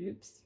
Oops.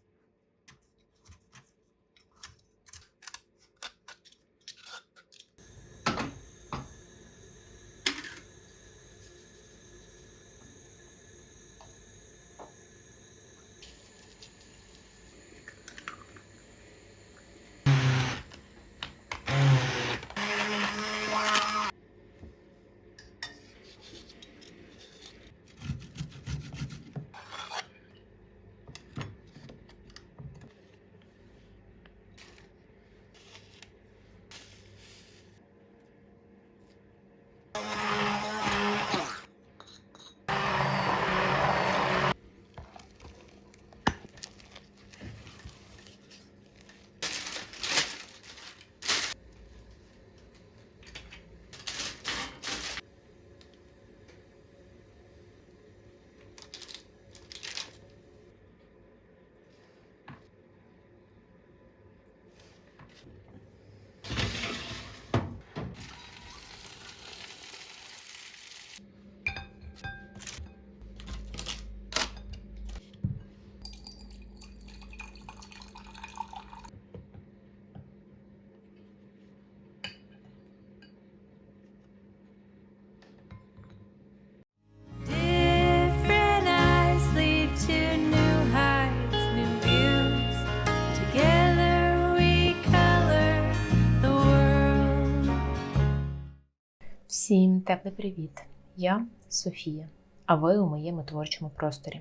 Теплий привіт! Я Софія, а ви у моєму творчому просторі.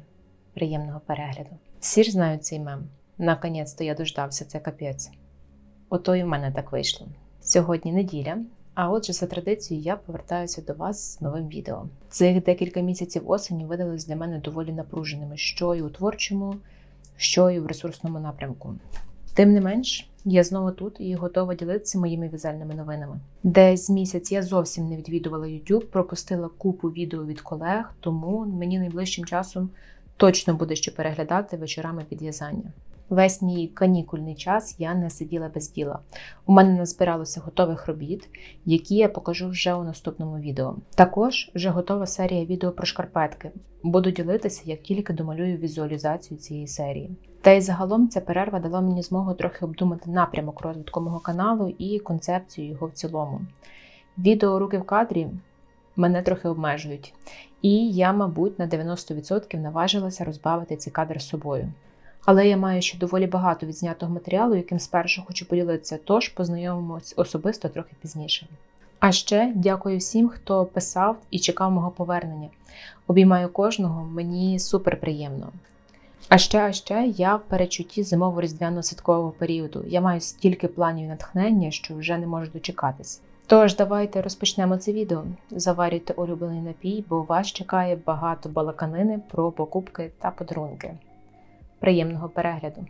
Приємного перегляду. Всі ж знають цей мем. Наконець-то я дождався, це капець. Ото і в мене так вийшло. Сьогодні неділя, а отже, за традицією я повертаюся до вас з новим відео. Цих декілька місяців осені видались для мене доволі напруженими, що і у творчому, що і в ресурсному напрямку. Тим не менш, я знову тут і готова ділитися моїми в'язальними новинами. Десь місяць я зовсім не відвідувала YouTube, пропустила купу відео від колег, тому мені найближчим часом точно буде що переглядати вечорами під в'язання. Весь мій канікульний час я не сиділа без діла. У мене назбиралося готових робіт, які я покажу вже у наступному відео. Також вже готова серія відео про шкарпетки. Буду ділитися, як тільки домалюю візуалізацію цієї серії. Та й загалом ця перерва дала мені змогу трохи обдумати напрямок розвитку мого каналу і концепцію його в цілому. Відео руки в кадрі мене трохи обмежують, і я, мабуть, на 90% наважилася розбавити ці кадри з собою. Але я маю ще доволі багато відзнятого матеріалу, яким спершу хочу поділитися, тож познайомимось особисто трохи пізніше. А ще дякую всім, хто писав і чекав мого повернення. Обіймаю кожного, мені супер приємно. А ще, а ще я в перечутті зимово-різдвяно святкового періоду. Я маю стільки планів натхнення, що вже не можу дочекатись. Тож давайте розпочнемо це відео. Заварюйте улюблений напій, бо вас чекає багато балаканини про покупки та подарунки. Приємного перегляду!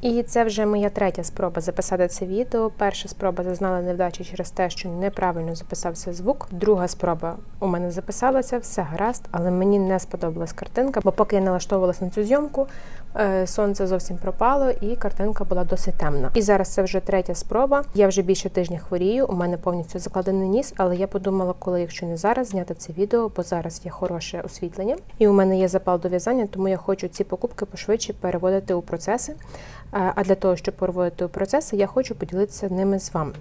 І це вже моя третя спроба записати це відео. Перша спроба зазнала невдачі через те, що неправильно записався звук. Друга спроба у мене записалася, все гаразд, але мені не сподобалась картинка, бо поки я налаштовувалася на цю зйомку, е, сонце зовсім пропало, і картинка була досить темна. І зараз це вже третя спроба. Я вже більше тижня хворію. У мене повністю закладений ніс, але я подумала, коли якщо не зараз зняти це відео, бо зараз є хороше освітлення, і у мене є запал до в'язання, тому я хочу ці покупки пошвидше переводити у процеси. Е, А для того, щоб переводити у процеси, я хочу поділитися ними з вами.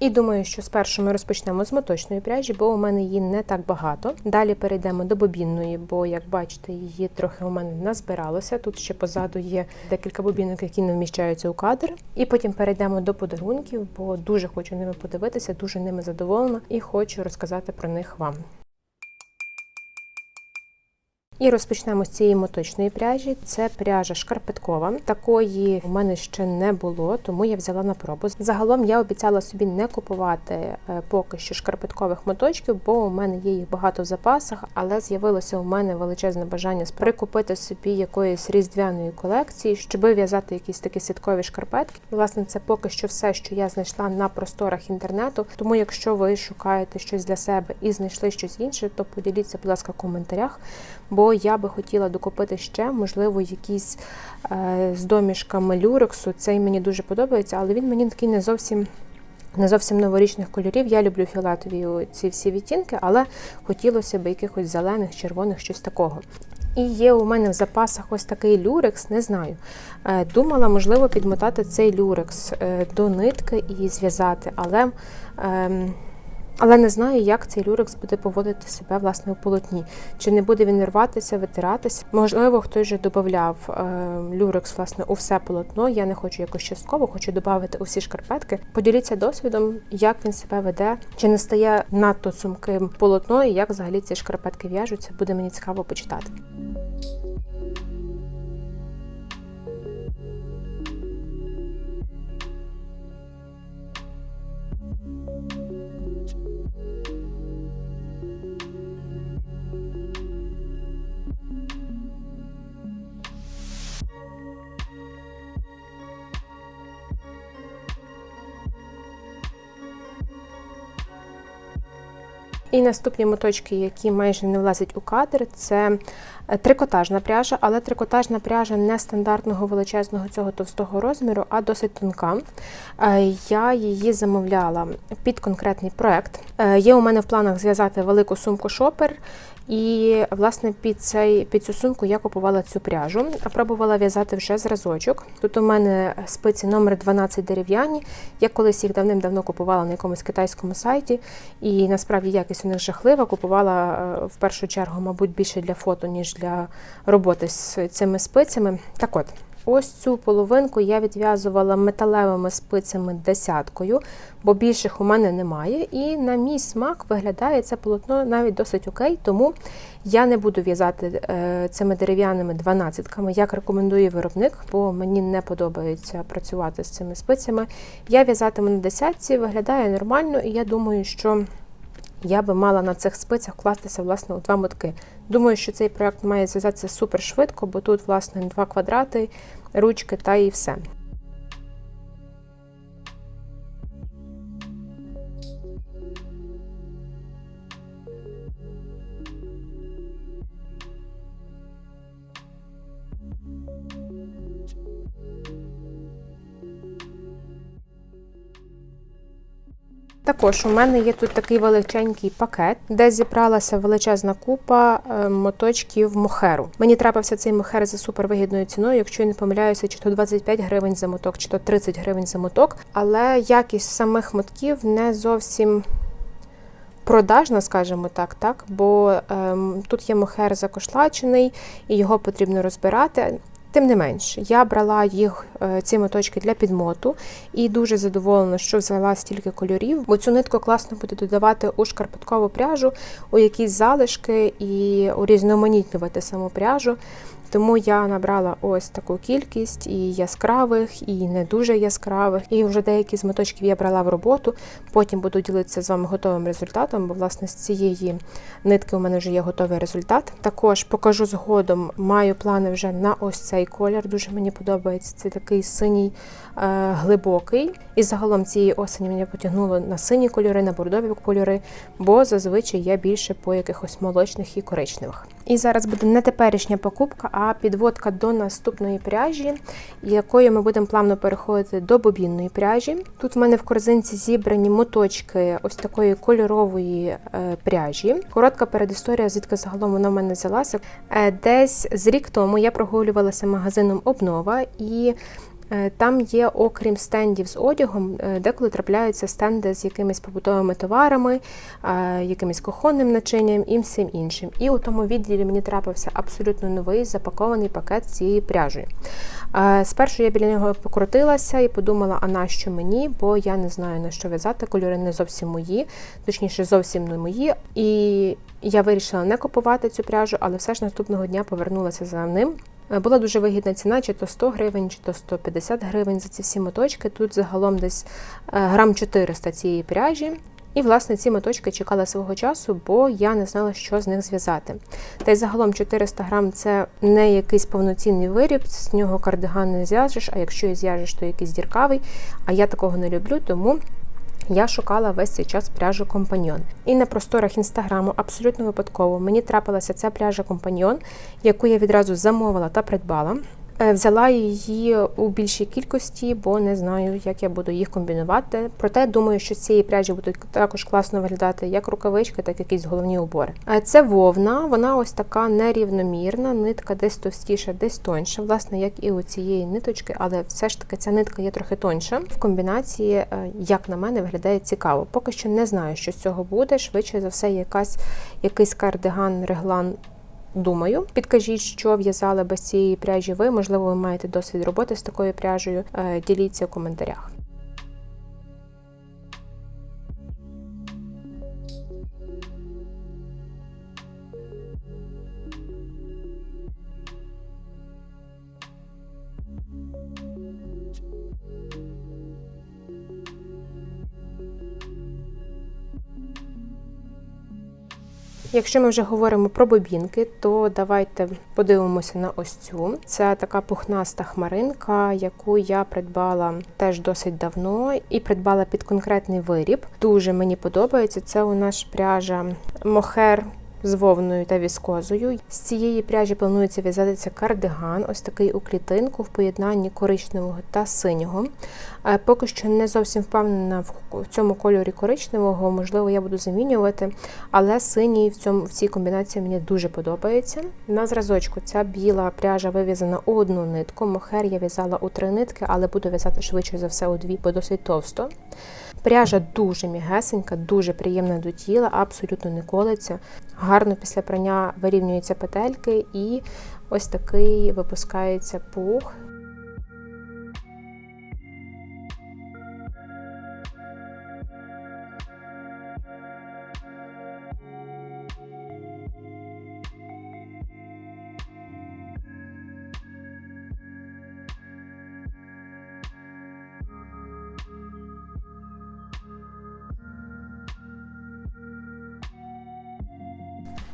І думаю, що спершу ми розпочнемо з моточної пряжі, бо у мене її не так багато. Далі перейдемо до бобінної, бо, як бачите, її трохи у мене назбиралося. Тут ще позаду є декілька бобінок, які не вміщаються у кадр. І потім перейдемо до подарунків, бо дуже хочу ними подивитися, дуже ними задоволена і хочу розказати про них вам. І розпочнемо з цієї моточної пряжі. Це пряжа шкарпеткова. Такої в мене ще не було, тому я взяла на пробу. Загалом я обіцяла собі не купувати е, поки що шкарпеткових моточків, бо у мене є їх багато в запасах, але з'явилося у мене величезне бажання прикупити собі якоїсь різдвяної колекції, щоб в'язати якісь такі святкові шкарпетки. Власне, це поки що все, що я знайшла на просторах інтернету. Тому, якщо ви шукаєте щось для себе і знайшли щось інше, то поділіться, будь ласка, в коментарях. Бо я би хотіла докупити ще, можливо, якісь е, з домішками люрексу. Цей мені дуже подобається, але він мені такий не зовсім. Не зовсім новорічних кольорів. Я люблю фіолетові ці всі відтінки, але хотілося б якихось зелених, червоних, щось такого. І є у мене в запасах ось такий люрекс, не знаю. Е, Думала, можливо, підмотати цей люрекс е, до нитки і зв'язати, але, ем, але не знаю, як цей люрекс буде поводити себе власне у полотні. Чи не буде він рватися, витиратися. Можливо, хтось вже додавав е, люрекс власне у все полотно. Я не хочу якось частково, хочу додати усі шкарпетки. Поділіться досвідом, як він себе веде, чи не стає надто сумким полотно, і як взагалі ці шкарпетки в'яжуться. Буде мені цікаво почитати. І наступні моточки, які майже не влазять у кадр, це е, трикотажна пряжа, але трикотажна пряжа не стандартного величезного цього товстого розміру, а досить тонка. Е, Я її замовляла під конкретний проект. Е, Є у мене в планах зв'язати велику сумку шопер. І власне під цей під цю сумку я купувала цю пряжу, пробувала в'язати вже зразочок. Тут у мене спиці номер 12 дерев'яні. Я колись їх давним-давно купувала на якомусь китайському сайті, і насправді якість у них жахлива. Купувала е, в першу чергу, мабуть, більше для фото, ніж для роботи з цими спицями. Так от. Ось цю половинку я відв'язувала металевими спицями десяткою, бо більших у мене немає. І на мій смак виглядає це полотно навіть досить окей, тому я не буду в'язати е, цими дерев'яними дванадцятками, як рекомендує виробник, бо мені не подобається працювати з цими спицями. Я в'язатиму на десятці, виглядає нормально, і я думаю, що я би мала на цих спицях вкластися власне у два мотки. Думаю, що цей проект має зв'язатися супер швидко, бо тут, власне, два квадрати, ручки та і все. Також у мене є тут такий величенький пакет, де зібралася величезна купа е, моточків мохеру. Мені трапився цей мохер за супервигідною ціною, якщо я не помиляюся, чи то 25 гривень за моток, чи то 30 гривень за моток. Але якість самих мотків не зовсім продажна, скажімо так, так, бо ем, тут є мохер закошлачений і його потрібно розбирати. Тим не менш, я брала їх е, ці моточки для підмоту і дуже задоволена, що взяла стільки кольорів, бо цю нитку класно буде додавати у шкарпеткову пряжу, у якісь залишки і урізноманітнювати саму пряжу. Тому я набрала ось таку кількість і яскравих, і не дуже яскравих. І вже деякі з моточків я брала в роботу. Потім буду ділитися з вами готовим результатом, бо власне з цієї нитки у мене вже є готовий результат. Також покажу згодом, маю плани вже на ось цей колір. Дуже мені подобається. Це такий синій глибокий. І загалом цієї осені мене потягнуло на сині кольори, на бордові кольори, бо зазвичай я більше по якихось молочних і коричневих. І зараз буде не теперішня покупка, а підводка до наступної пряжі, якою ми будемо плавно переходити до бобінної пряжі. Тут в мене в корзинці зібрані моточки ось такої кольорової е, пряжі. Коротка передісторія, звідки загалом вона в мене взялася. Е, Десь з рік тому я прогулювалася магазином Обнова і. Е, Там є, окрім стендів з одягом, е, деколи трапляються стенди з якимись побутовими товарами, якимись якимось кухонним начинням і всім іншим. І у тому відділі мені трапився абсолютно новий запакований пакет з цією пряжею. Спершу я біля нього покрутилася і подумала, а нащо мені, бо я не знаю на що в'язати, кольори не зовсім мої, точніше, зовсім не мої. І я вирішила не купувати цю пряжу, але все ж наступного дня повернулася за ним. Е, Була дуже вигідна ціна, чи то 100 гривень, чи то 150 гривень за ці всі моточки. Тут загалом десь е, грам 400 цієї пряжі. І, власне, ці моточки чекала свого часу, бо я не знала, що з них зв'язати. Та й загалом 400 грам це не якийсь повноцінний виріб, з нього кардиган не зв'яжеш, а якщо і зв'яжеш, то якийсь діркавий. А я такого не люблю, тому я шукала весь цей час пряжу компаньйон. І на просторах інстаграму абсолютно випадково мені трапилася ця пряжа компаньйон, яку я відразу замовила та придбала. Е, Взяла її у більшій кількості, бо не знаю, як я буду їх комбінувати. Проте думаю, що цієї пряжі будуть також класно виглядати як рукавички, так і якісь головні убори. Е, Це вовна, вона ось така нерівномірна, нитка десь товстіша, десь тоньша, власне, як і у цієї ниточки, але все ж таки ця нитка є трохи тоньша. В комбінації, е, як на мене, виглядає цікаво. Поки що не знаю, що з цього буде. Швидше за все, якась якийсь кардиган, реглан Думаю, підкажіть, що в'язали без цієї пряжі ви. Можливо, ви маєте досвід роботи з такою пряжею. Е, Діліться в коментарях. Якщо ми вже говоримо про бобінки, то давайте подивимося на ось цю. Це така пухнаста хмаринка, яку я придбала теж досить давно і придбала під конкретний виріб. Дуже мені подобається. Це у нас пряжа мохер. З вовною та віскозою. З цієї пряжі планується в'язатися кардиган, ось такий у клітинку в поєднанні коричневого та синього. Е, Поки що не зовсім впевнена в цьому кольорі коричневого, можливо, я буду замінювати, але синій в цьому в цій комбінації мені дуже подобається. На зразочку ця біла пряжа вив'язана у одну нитку. Мохер я в'язала у три нитки, але буду в'язати швидше за все у дві, бо досить товсто. Пряжа дуже мігесенька, дуже приємна до тіла, абсолютно не колиться. Гарно після прання вирівнюються петельки і ось такий випускається пух.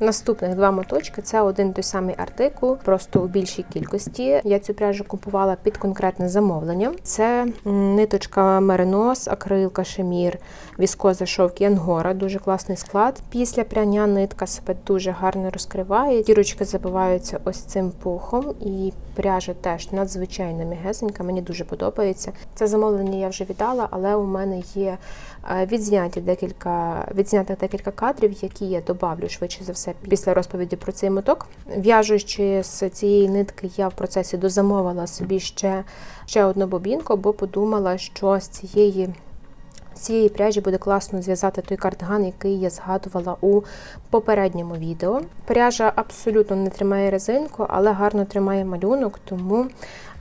Наступних два моточки це один той самий артикул, просто у більшій кількості. Я цю пряжу купувала під конкретне замовлення. Це ниточка меринос, акрил, кашемір, віскоза, шовк і ангора. Дуже класний склад. Після пряння нитка себе дуже гарно розкриває. Дірочки забиваються ось цим пухом, і пряжа теж надзвичайно мігесенька. Мені дуже подобається. Це замовлення я вже віддала, але у мене є е, відзняті декілька відзнятих декілька кадрів, які я добавлю швидше за все після розповіді про цей моток. В'яжучи з цієї нитки, я в процесі дозамовила собі ще, ще одну бобінку, бо подумала, що з цієї. Цієї пряжі буде класно зв'язати той кардиган, який я згадувала у попередньому відео. Пряжа абсолютно не тримає резинку, але гарно тримає малюнок, тому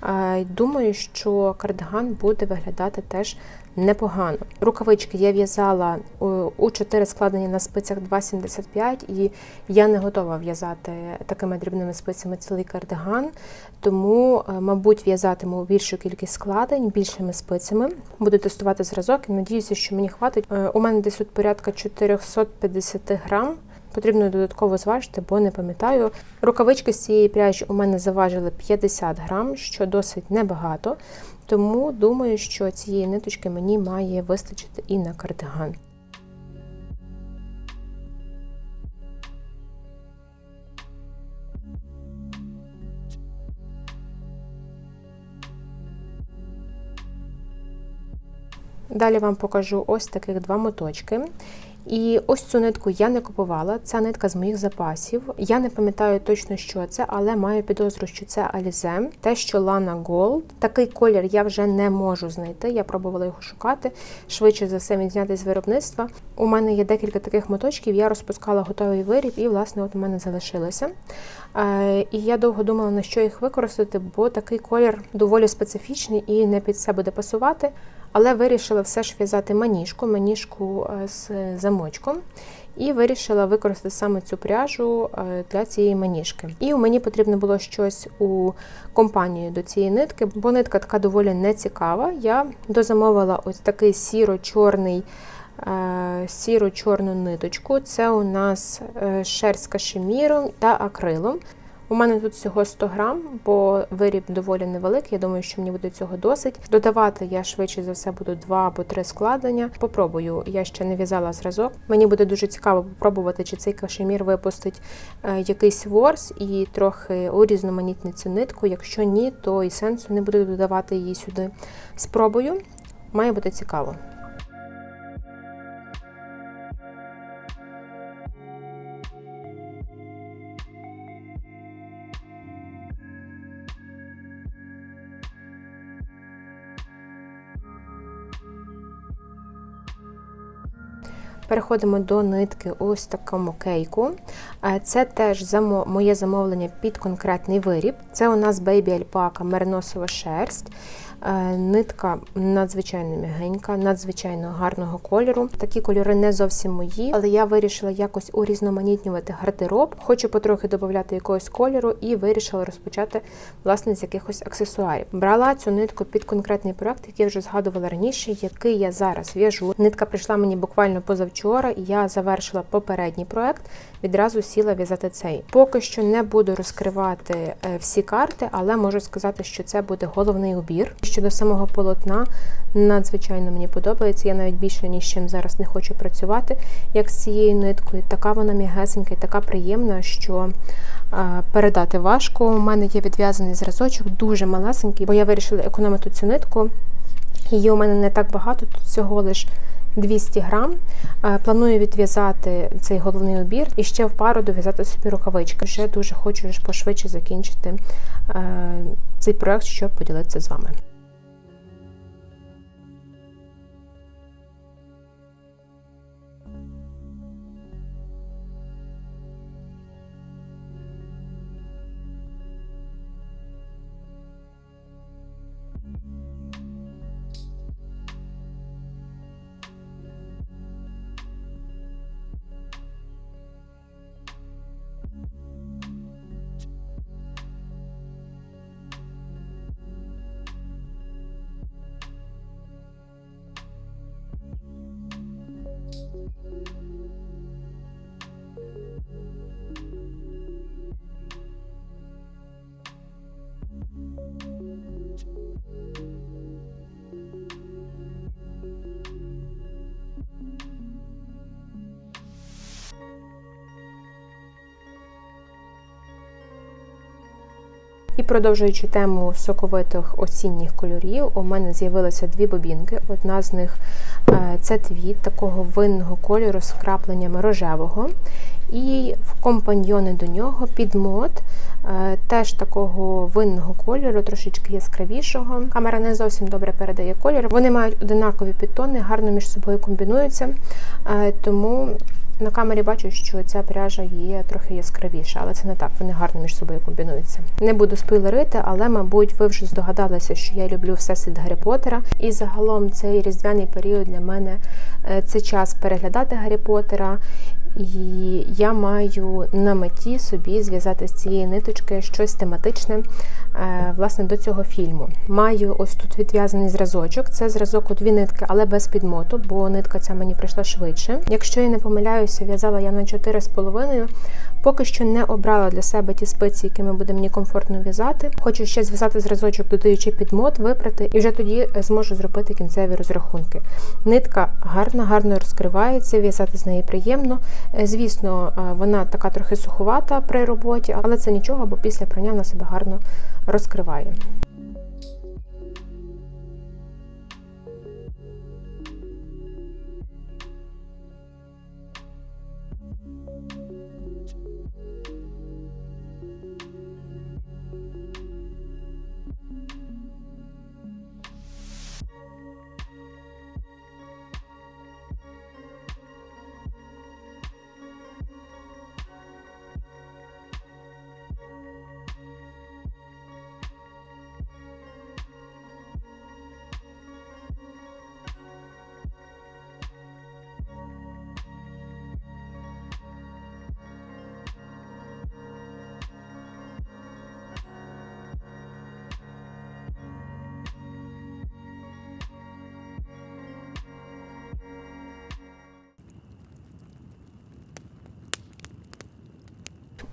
е, думаю, що кардиган буде виглядати теж непогано. Рукавички я в'язала у- у 4 складені на спицях 2,75 і я не готова в'язати такими дрібними спицями цілий кардиган, тому, е, мабуть, в'язатиму більшу кількість складень більшими спицями. Буду тестувати зразок і надіюся, що мені хватить. Е, У мене десь тут порядка 450 грам. Потрібно додатково зважити, бо не пам'ятаю. Рукавички з цієї пряжі у мене заважили 50 грам, що досить небагато. Тому думаю, що цієї ниточки мені має вистачити і на кардиган. Далі вам покажу ось таких два моточки. І ось цю нитку я не купувала. Ця нитка з моїх запасів. Я не пам'ятаю точно, що це, але маю підозру, що це Alize. Те, що Lana Gold. Такий колір я вже не можу знайти. Я пробувала його шукати. Швидше за все він знятий з виробництва. У мене є декілька таких моточків. Я розпускала готовий виріб, і, власне, от у мене залишилися. Е, І я довго думала, на що їх використати, бо такий колір доволі специфічний і не під все буде пасувати. Але вирішила все ж в'язати маніжку, маніжку е, з замочком. І вирішила використати саме цю пряжу е, для цієї маніжки. І мені потрібно було щось у компанію до цієї нитки, бо нитка така доволі нецікава. Я дозамовила ось такий сіро-чорний. е, Сіро-чорну ниточку. Це у нас шерсть з кашеміром та акрилом. У мене тут всього 100 грам, бо виріб доволі невеликий. Я думаю, що мені буде цього досить. Додавати я швидше за все буду два або три складення. Попробую. Я ще не в'язала зразок. Мені буде дуже цікаво попробувати, чи цей кашемір випустить е, якийсь ворс і трохи урізноманітнить цю нитку. Якщо ні, то і сенсу не буду додавати її сюди. Спробую. Має бути цікаво. Переходимо до нитки ось такому кейку. Е, Це теж моє замовлення під конкретний виріб. Це у нас Baby Alpaca мериносова шерсть. Е, Нитка надзвичайно м'ягенька, надзвичайно гарного кольору. Такі кольори не зовсім мої, але я вирішила якось урізноманітнювати гардероб. Хочу потрохи додати якогось кольору і вирішила розпочати власне з якихось аксесуарів. Брала цю нитку під конкретний проект, який я вже згадувала раніше, який я зараз в'яжу. Нитка прийшла мені буквально позавчора, я завершила попередній проект. Відразу сіла в'язати цей. Поки що не буду розкривати е, всі карти, але можу сказати, що це буде головний убір. Щодо самого полотна, надзвичайно мені подобається. Я навіть більше ніж чим зараз не хочу працювати, як з цією ниткою. Така вона м'ягесенька і така приємна, що е, передати важко. У мене є відв'язаний зразочок, дуже малесенький, бо я вирішила економити цю нитку. Її у мене не так багато, тут всього лиш 200 грам. Е, Планую відв'язати цей головний убір і ще в пару дов'язати собі рукавички. Ще дуже хочу пошвидше закінчити е, цей проект, щоб поділитися з вами. Продовжуючи тему соковитих осінніх кольорів, у мене з'явилися дві бобінки. Одна з них е, це твіт такого винного кольору з вкрапленнями рожевого. І в компаньйони до нього підмот е, теж такого винного кольору, трошечки яскравішого. Камера не зовсім добре передає колір. Вони мають одинакові підтони, гарно між собою комбінуються. Е, Тому на камері бачу, що ця пряжа є трохи яскравіша, але це не так, вони гарно між собою комбінуються. Не буду спойлерити, але, мабуть, ви вже здогадалися, що я люблю всесвіт Гаррі Поттера. І загалом цей різдвяний період для мене е, це час переглядати Гаррі Поттера. І я маю на меті собі зв'язати з цієї ниточки щось тематичне е, власне до цього фільму. Маю ось тут відв'язаний зразочок. Це зразок у дві нитки, але без підмоту, бо нитка ця мені прийшла швидше. Якщо я не помиляюся, в'язала я на 4,5. Поки що не обрала для себе ті спиці, якими буде мені комфортно в'язати. Хочу ще зв'язати зразочок, додаючи підмот, випрати, і вже тоді зможу зробити кінцеві розрахунки. Нитка гарно, гарно розкривається, в'язати з неї приємно. Е, Звісно, е, вона така трохи суховата при роботі, але це нічого, бо після прання вона себе гарно розкриває.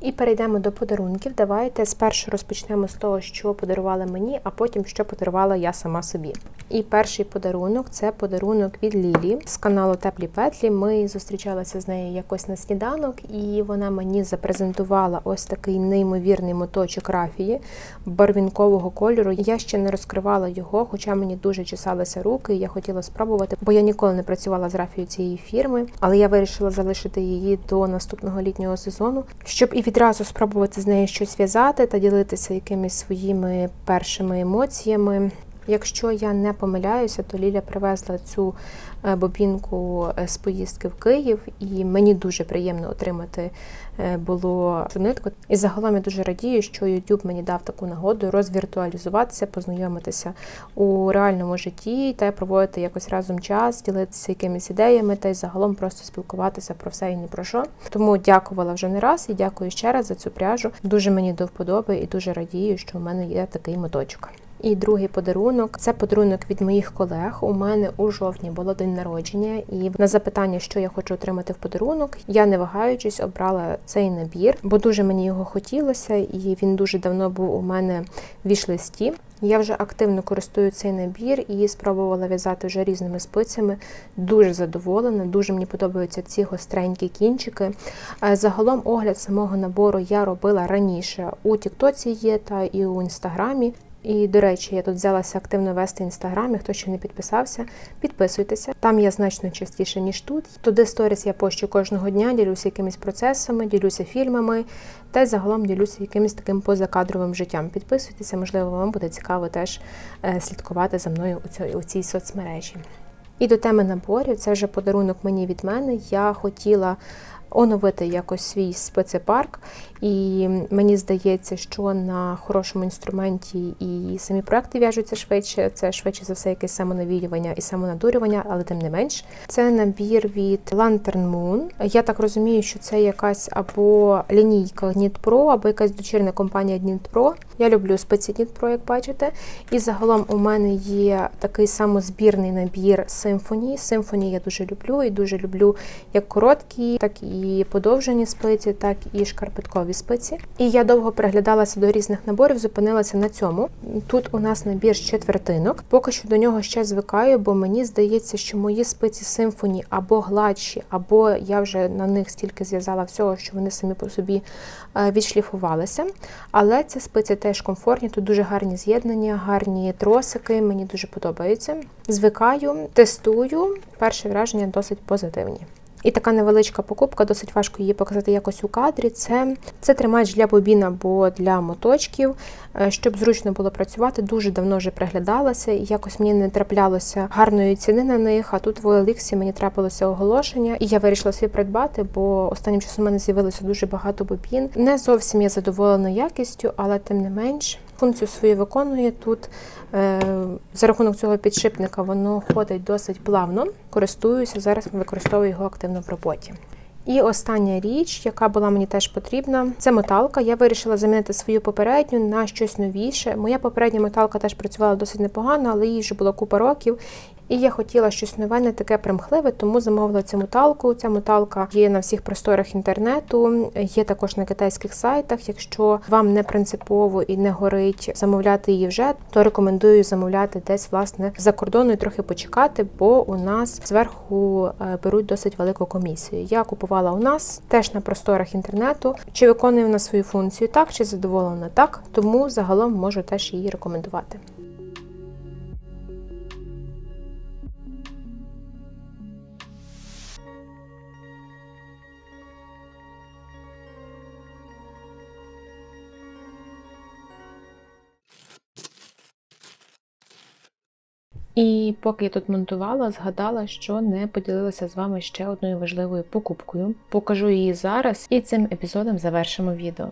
І перейдемо до подарунків. Давайте спершу розпочнемо з того, що подарували мені, а потім що подарувала я сама собі. І перший подарунок це подарунок від Лілі з каналу Теплі Петлі. Ми зустрічалися з нею якось на сніданок, і вона мені запрезентувала ось такий неймовірний моточок рафії барвінкового кольору. Я ще не розкривала його, хоча мені дуже чесалися руки. Я хотіла спробувати, бо я ніколи не працювала з рафією цієї фірми, але я вирішила залишити її до наступного літнього сезону, щоб і відразу спробувати з нею щось в'язати та ділитися якимись своїми першими емоціями. Якщо я не помиляюся, то Ліля привезла цю е, бобінку е, з поїздки в Київ, і мені дуже приємно отримати е, було нитку. І загалом я дуже радію, що YouTube мені дав таку нагоду розвіртуалізуватися, познайомитися у реальному житті та проводити якось разом час, ділитися якимись ідеями та й загалом просто спілкуватися про все і ні про що. Тому дякувала вже не раз і дякую ще раз за цю пряжу. Дуже мені до вподоби і дуже радію, що у мене є такий моточок. І другий подарунок це подарунок від моїх колег. У мене у жовтні було день народження, і на запитання, що я хочу отримати в подарунок, я не вагаючись обрала цей набір, бо дуже мені його хотілося, і він дуже давно був у мене в віш-листі. Я вже активно користую цей набір і спробувала в'язати вже різними спицями. Дуже задоволена, дуже мені подобаються ці гостренькі кінчики. Е, Загалом огляд самого набору я робила раніше. У Тіктоці є та і у інстаграмі. І, до речі, я тут взялася активно вести інстаграм. і Хто ще не підписався, підписуйтеся. Там я значно частіше, ніж тут. Туди сторіс я пощу кожного дня, ділюся якимись процесами, ділюся фільмами та й загалом ділюся якимось таким позакадровим життям. Підписуйтеся, можливо, вам буде цікаво теж е, слідкувати за мною у цій, у цій соцмережі. І до теми наборів це вже подарунок мені від мене. Я хотіла оновити якось свій спецепарк, і мені здається, що на хорошому інструменті і самі проекти в'яжуться швидше. Це швидше за все якесь самонавіювання і самонадурювання, але тим не менш. Це набір від Lantern Moon. Я так розумію, що це якась або лінійка Pro, або якась дочірня компанія Pro. Я люблю спеці Pro, як бачите. І загалом у мене є такий самозбірний набір Symphony. Symphony я дуже люблю і дуже люблю як короткі, так і подовжені спиці, так і шкарпеткові спиці. І я довго переглядалася до різних наборів, зупинилася на цьому. Тут у нас набір з четвертинок. Поки що до нього ще звикаю, бо мені здається, що мої спиці Symphony або гладші, або я вже на них стільки зв'язала всього, що вони самі по собі е, відшліфувалися. Але ці спиці теж комфортні, тут дуже гарні з'єднання, гарні тросики, мені дуже подобаються. Звикаю, тестую. Перші враження досить позитивні. І така невеличка покупка, досить важко її показати якось у кадрі. Це, це тримач для бобін або для моточків, е, щоб зручно було працювати. Дуже давно вже приглядалася, і якось мені не траплялося гарної ціни на них. А тут в OLX мені трапилося оголошення, і я вирішила собі придбати, бо останнім часом у мене з'явилося дуже багато бобін. Не зовсім я задоволена якістю, але тим не менш. Функцію свою виконує тут е, за рахунок цього підшипника воно ходить досить плавно. Користуюся зараз, використовую його активно в роботі. І остання річ, яка була мені теж потрібна, це моталка. Я вирішила замінити свою попередню на щось новіше. Моя попередня моталка теж працювала досить непогано, але їй вже було купа років. І я хотіла щось нове, не таке примхливе, тому замовила цю моталку. Ця моталка є на всіх просторах інтернету, є також на китайських сайтах. Якщо вам не принципово і не горить замовляти її вже, то рекомендую замовляти десь власне за кордону і трохи почекати, бо у нас зверху е, беруть досить велику комісію. Я купувала у нас теж на просторах інтернету. Чи виконує вона свою функцію так, чи задоволена так, тому загалом можу теж її рекомендувати. І поки я тут монтувала, згадала, що не поділилася з вами ще одною важливою покупкою. Покажу її зараз і цим епізодом завершимо відео.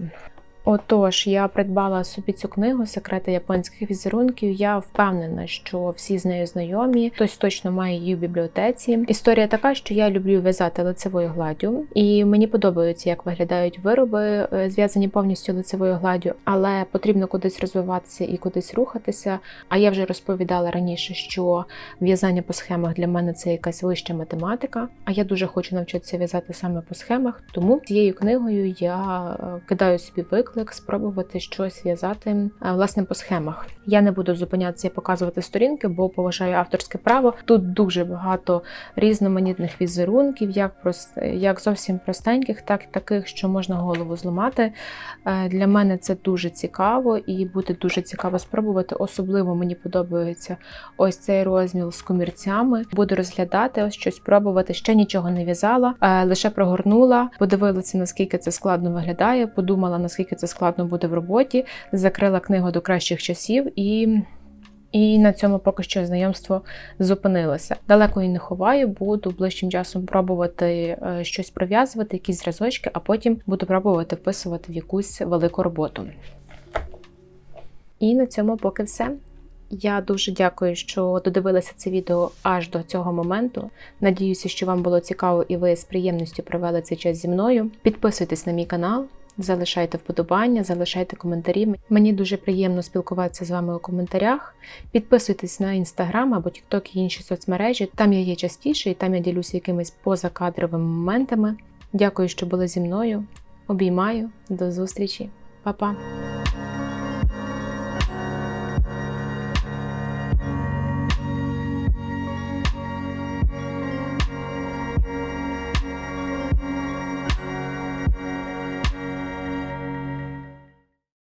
Отож, я придбала собі цю книгу Секрети японських візерунків. Я впевнена, що всі з нею знайомі. Хтось точно має її в бібліотеці. Історія така, що я люблю в'язати лицевою гладдю, і мені подобається, як виглядають вироби, е, зв'язані повністю лицевою гладдю, але потрібно кудись розвиватися і кудись рухатися. А я вже розповідала раніше, що в'язання по схемах для мене це якась вища математика. А я дуже хочу навчитися в'язати саме по схемах. Тому цією книгою я е, кидаю собі виклик спробувати щось в'язати власне по схемах. Я не буду зупинятися і показувати сторінки, бо поважаю авторське право. Тут дуже багато різноманітних візерунків, як прост, як зовсім простеньких, так і таких, що можна голову зламати. Е, Для мене це дуже цікаво і буде дуже цікаво спробувати. Особливо мені подобається ось цей розмір з комірцями. Буду розглядати, ось щось пробувати. Ще нічого не в'язала, е, лише прогорнула, подивилася, наскільки це складно виглядає, подумала, наскільки це складно буде в роботі, закрила книгу до кращих часів і. І на цьому поки що знайомство зупинилося. Далеко і не ховаю, буду ближчим часом пробувати е, щось пров'язувати, якісь зразочки, а потім буду пробувати вписувати в якусь велику роботу. І на цьому поки все. Я дуже дякую, що додивилися це відео аж до цього моменту. Надіюся, що вам було цікаво і ви з приємністю провели цей час зі мною. Підписуйтесь на мій канал, залишайте вподобання, залишайте коментарі. Мені дуже приємно спілкуватися з вами у коментарях. Підписуйтесь на інстаграм або тікток і інші соцмережі. Там я є частіше і там я ділюся якимись позакадровими моментами. Дякую, що були зі мною. Обіймаю, до зустрічі, Па-па!